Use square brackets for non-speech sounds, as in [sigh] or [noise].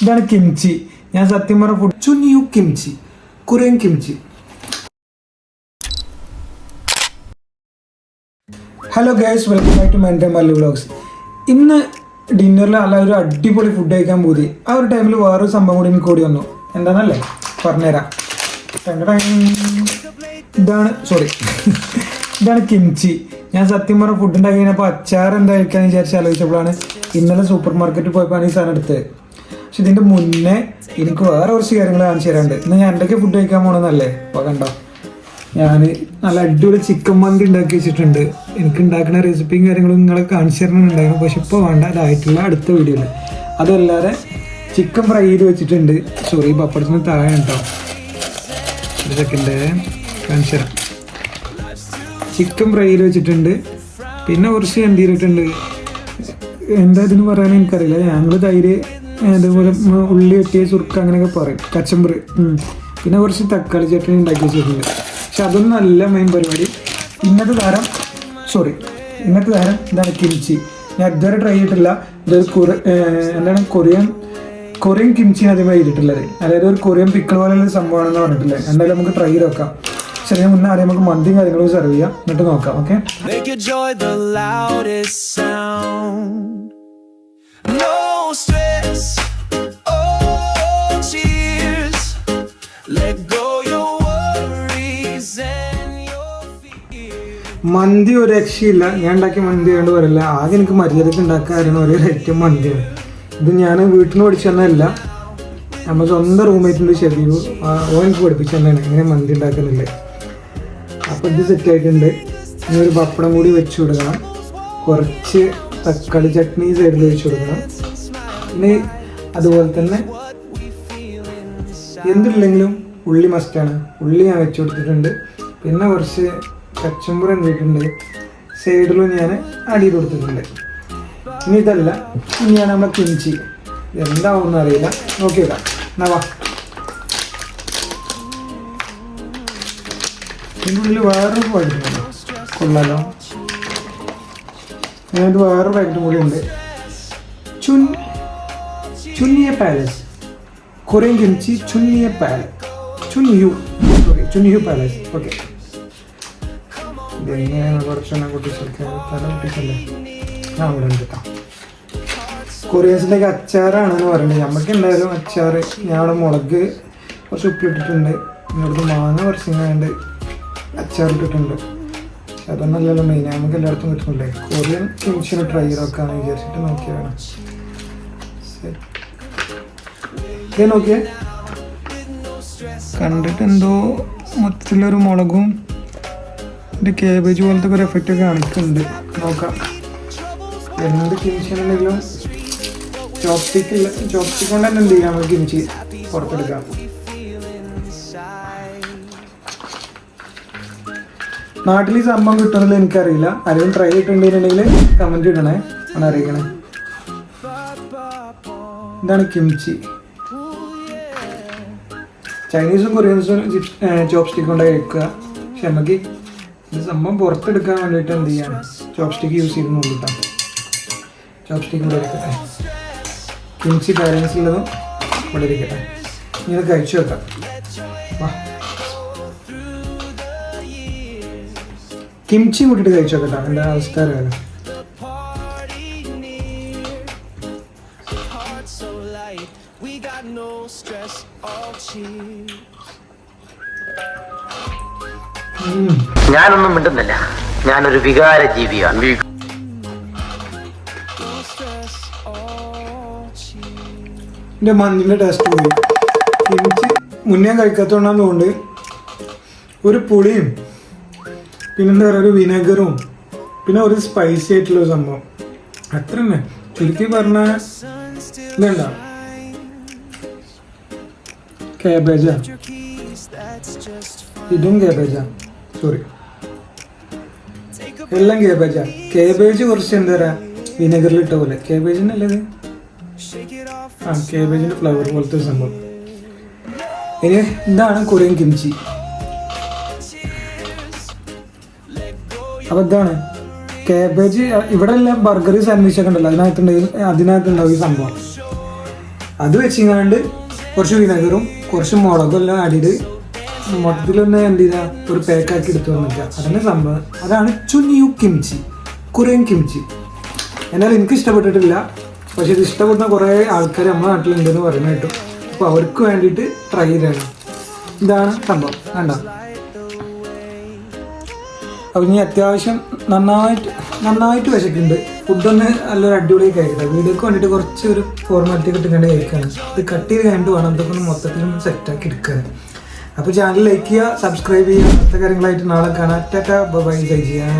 ഇതാണ് കിംചി ഞാൻ സത്യം പറഞ്ഞ food ചുനിയു kimchi Korean kimchi hello guys welcome back to മെന്റെ Mallu vlogs ഇന്ന് ഡിന്നറിൽ നല്ല ഒരു അടിപൊളി ഫുഡ് കഴിക്കാൻ പോയി ആ ഒരു ടൈമിൽ വേറൊരു സംഭവം കൂടി എനിക്ക് കൂടി വന്നു. എന്താണെന്നല്ലേ? പറഞ്ഞുതരാം. ഇതാണ് സോറി [laughs] ഇതാണ് കിംചി ഞാൻ സത്യം പറഞ്ഞ ഫുഡ് ഉണ്ടാക്കി കഴിഞ്ഞപ്പോൾ അച്ചാർ എന്താ കഴിക്കാന്ന് വിചാരിച്ച് ആലോചിച്ചപ്പോഴാണ് ഇന്നലെ സൂപ്പർ മാർക്കറ്റിൽ പോയപ്പോൾ ഈ സാധനം എടുത്തത്. പക്ഷെ ഇതിന്റെ മുന്നേ എനിക്ക് വേറെ കുറച്ച് കാര്യങ്ങൾ കാണിച്ചു തരാണ്ട് ഇന്ന് ഞാൻ എന്തൊക്കെ ഫുഡ് കഴിക്കാൻ പോണെന്നല്ലേ? അപ്പൊ കണ്ടോ? ഞാൻ നല്ല അടിപൊളി ചിക്കൻ മന്തി ഉണ്ടാക്കി വെച്ചിട്ടുണ്ട്. എനിക്ക് ഉണ്ടാക്കുന്ന റെസിപ്പിയും കാര്യങ്ങളും നിങ്ങളെ കാണിച്ചു തരണമുണ്ടായിരുന്നു പക്ഷെ ഇപ്പോൾ വേണ്ട അതായിട്ടുള്ള അടുത്ത വീഡിയോയിൽ അതല്ലാതെ ചിക്കൻ ഫ്രൈ ചെയ്ത് വെച്ചിട്ടുണ്ട്. സോറി പപ്പടത്തിന് താഴെ കേട്ടോ സെക്കൻഡ് കാണിച്ചു തരാം. ചിക്കൻ ഫ്രൈ ചെയ്ത് വെച്ചിട്ടുണ്ട്. പിന്നെ കുറച്ച് എന്ത് ചെയ്തിട്ടുണ്ട്? എന്താ ഇതിന് പറയാൻ എനിക്കറിയില്ല. ഞങ്ങൾ തൈര് അതേപോലെ ഉള്ളി വെട്ടിയ സുർക്ക അങ്ങനെയൊക്കെ പറയും. കച്ചമ്പറ്. പിന്നെ കുറച്ച് തക്കാളി ചട്ടണി ഉണ്ടാക്കി വെച്ചിട്ടുണ്ട് പക്ഷെ അതൊന്നും നല്ല മെയിൻ പരിപാടി. ഇന്നത്തെ താരം സോറി ഇന്നത്തെ താരം ഇതാണ് കിംച്ചി. ഞാൻ ഇതുവരെ ട്രൈ ചെയ്തിട്ടില്ല. ഇതൊരു കൊറി എന്താണ് കൊറിയൻ കൊറിയൻ കിംച്ചി ആദ്യമായി ചെയ്തിട്ടുള്ളത്. അതായത് ഒരു കൊറിയൻ പിക്കിൾ പോലെയുള്ള സംഭവമാണെന്ന് പറഞ്ഞിട്ടില്ലേ. എന്തായാലും നമുക്ക് ട്രൈ ചെയ്ത് നോക്കാം. ചെറിയ മുന്നേ ആദ്യം നമുക്ക് മന്തിയും കാര്യങ്ങളും സെർവ് ചെയ്യാം. എന്നിട്ട് നോക്കാം ഓക്കെ മന്തി ഒരു രക്ഷയില്ല. ഞാൻ ഉണ്ടാക്കിയ മന്തി കൊണ്ട് വരല്ല ആകെ എനിക്ക് മര്യാദയ്ക്ക് ഉണ്ടാക്കാറുണ്ട് ഒരേ ഏറ്റവും മന്തിയാണ്. ഇത് ഞാൻ വീട്ടിൽ നിന്ന് പഠിച്ചു തന്നതല്ല നമ്മൾ സ്വന്തം റൂംമേറ്റിന്റെ ഷെഡ്യൂൾ ഓ എനിക്ക് പഠിപ്പിച്ചു തന്നെയാണ്. ഇങ്ങനെ മന്തി ഉണ്ടാക്കുന്നില്ലേ അപ്പോൾ ഇത് സെറ്റ് ആയിട്ടുണ്ട്. ഇനി ഒരു പപ്പടം കൂടി വെച്ച് കൊടുക്കണം. കുറച്ച് തക്കാളി ചട്നി സൈഡിൽ വെച്ച് കൊടുക്കണം. ഇനി അതുപോലെ തന്നെ എന്തില്ലെങ്കിലും ഉള്ളി മസ്റ്റാണ് ഉള്ളി ഞാൻ വെച്ച് കൊടുത്തിട്ടുണ്ട്. പിന്നെ കുറച്ച് കച്ചമ്പറ് എന്തിട്ടുണ്ട് സൈഡിലും ഞാൻ അടി കൊടുത്തിട്ടുണ്ട്. ഇനി ഇതല്ല. ഇനിയാണ് നമ്മൾ കിഞ്ചി. എന്താവുമെന്ന് അറിയില്ല. നോക്കിയേക്കാം എന്നാ വാ. ഇതിനുള്ളിൽ വേറൊരു പാക്കറ്റ് ഉണ്ട്. കൊള്ളാലോ. അതിനകത്ത് വേറൊരു പാക്കറ്റും കൂടി ഉണ്ട്. ചുൻ ചുന്നിയ പാലസ് കൊറിയൻ കിംചി ചുന്നിയ പാലസ് ചുന്നിയു. സോറി ചുന്നിയു പാലസ് ഓക്കെ ഇതെങ്ങനെയാണ് കുറച്ചെണ്ണം കുട്ടിച്ചെടുക്കാൻ തല കുട്ടിച്ചല്ലേ ഉണ്ട് കേട്ടോ കൊറിയൻസിലേക്ക് അച്ചാറാണെന്ന് പറയുന്നത്. നമുക്ക് എന്തായാലും അച്ചാർ ഞാൻ അവിടെ മുളക് കുറച്ച് ഉപ്പിട്ടിട്ടുണ്ട് ഇവിടുത്തെ മാങ്ങ കുറച്ച് ഇങ്ങാണ്ട് അച്ചാർ ഇട്ടിട്ടുണ്ട്. അതൊന്നും അതൊന്നല്ലല്ലോ മെയിൻ നമുക്ക് എല്ലായിടത്തും കിട്ടുന്നില്ലേ? കൊറിയൻ കിംസിന് ട്രൈ ചെയ്തൊക്കെയാണ് വിചാരിച്ചിട്ട് നോക്കിയാണ് നോക്കിയേ. കണ്ടിട്ട് എന്തോ മൊത്തത്തിലൊരു മുളകും ഇതിന്റെ കേബേജ് പോലത്തെ ഒരു എഫക്റ്റ് ഒക്കെ കാണിക്കുന്നുണ്ട്. നോക്കാം. എന്ത് കിമിച്ചി ഉണ്ടെങ്കിലും ചോപ്സ്റ്റിക്ക് ചോപ്സ്റ്റിക് കൊണ്ട് തന്നെ എന്ത് ചെയ്യാം? നമുക്ക് കിമിച്ചി പുറത്തെടുക്കാം. നാട്ടിൽ ഈ സംഭവം കിട്ടുന്നില്ല എനിക്കറിയില്ല. ആരെങ്കിലും ട്രൈ ചെയ്തിട്ടുണ്ടെങ്കിൽ കമന്റ് ഇടണേ. ആണ് അറിയിക്കണേ. ഇതാണ് കിംച്ചി ചൈനീസും കൊറിയൻസും ചോപ്സ്റ്റിക് കൊണ്ട് കഴിക്കുക പക്ഷെ നമുക്ക് സംഭവം പുറത്തെടുക്കാൻ വേണ്ടിയിട്ട് എന്ത് ചെയ്യാൻ? ചോപ്സ്റ്റിക്ക് യൂസ് ചെയ്യുന്നു കേട്ടോ ചോപ്സ്റ്റിക്ക് ഇവിടെ ഇരിക്കട്ടെ. കിംച്ചി ബാലൻസ് ഉള്ളതും ഇവിടെ ഇരിക്കട്ടെ. ഇനി ഇത് കഴിച്ചു വെക്കാം വാ. കിംച്ചി കൂട്ടിയിട്ട് കഴിച്ചു വെക്കട്ടോ എന്റെ അവസ്ഥ അറിയാലോ. We got no stress, all cheers. ഞാനൊന്നും മിണ്ടുന്നില്ല. ഞാനൊരു വികാര ജീവിയാണ്. എന്റെ എന്റെ മന്തിന്റെ ടേസ്റ്റ് പോയി. കിംച്ചി മുന്നേ കഴിക്കാത്തോണ്ടാന്നുകൊണ്ട് ഒരു പുളിയും പിന്നെന്താ പറയുക ഒരു വിനെഗറും പിന്നെ ഒരു സ്പൈസി ആയിട്ടുള്ള ഒരു സംഭവം. അത്ര തന്നെ ചുരുക്കി പറഞ്ഞ ഇതുണ്ട കാബേജാ. ഇതും കാബേജാ സോറി എല്ലാം കേബേജാ കേബേജ് കുറച്ച് എന്താ പറയാ? വിനെഗറിൽ ഇട്ട പോലെ. കേബേജിന് അല്ലേ ഇത് Shake it off. ആ കേബേജിന്റെ ഫ്ലവർ പോലത്തെ ഒരു സംഭവം. ഇനി ഇതാണ് കൊറിയൻ കിംചി അപ്പൊ ഇതാണ്. കേബേജ് ഇവിടെ എല്ലാം ബർഗർ സാൻഡ്വിച്ച് ഒക്കെ ഉണ്ടല്ലോ. അതിനകത്തുണ്ടായി അതിനകത്തുണ്ടാവും ഈ സംഭവം. അത് വെച്ചിങ്ങാണ്ട് കുറച്ച് വിനെഗറും കുറച്ച് മുളകും എല്ലാം ആഡിയത് മൊത്തത്തിലൊന്ന് എന്ത് ചെയ്താ? ഒരു പാക്കാക്കി എടുത്തു വന്നിട്ട്. അതന്നെ സംഭവം. അതാണ് ചുനിയു കിംചി കുറേ കിംചി എന്നാൽ എനിക്ക് ഇഷ്ടപ്പെട്ടിട്ടില്ല. പക്ഷെ ഇത് ഇഷ്ടപ്പെടുന്ന കുറേ ആൾക്കാർ നമ്മുടെ നാട്ടിലുണ്ടെന്ന് പറയുന്ന കേട്ടു. അപ്പോൾ അവർക്ക് വേണ്ടിയിട്ട് ട്രൈ ചെയ്താണ് ഇതാണ് സംഭവം. വേണ്ട അപ്പോൾ ഇനി അത്യാവശ്യം നന്നായിട്ട് നന്നായിട്ട് വിശക്കുന്നുണ്ട്. ഫുഡൊന്ന് നല്ലൊരു അടിപൊളി കഴിക്കുക വീഡിയോക്ക് വേണ്ടിയിട്ട് കുറച്ച് ഒരു ഫോർമാലിറ്റി കിട്ടുന്നുണ്ട് കഴിക്കാണ്. ഇത് കട്ട് ചെയ്ത് കഴിഞ്ഞിട്ട് വേണം. ഇതൊക്കെ ഒന്ന് മൊത്തത്തിൽ സെറ്റാക്കി എടുക്കാൻ അപ്പോൾ ചാനൽ ലൈക്ക് ചെയ്യുക സബ്സ്ക്രൈബ് ചെയ്യുക കാര്യങ്ങളായിട്ട് നാളെ കാണാം. ടാറ്റ ബൈ ബൈ ചെയ്യാം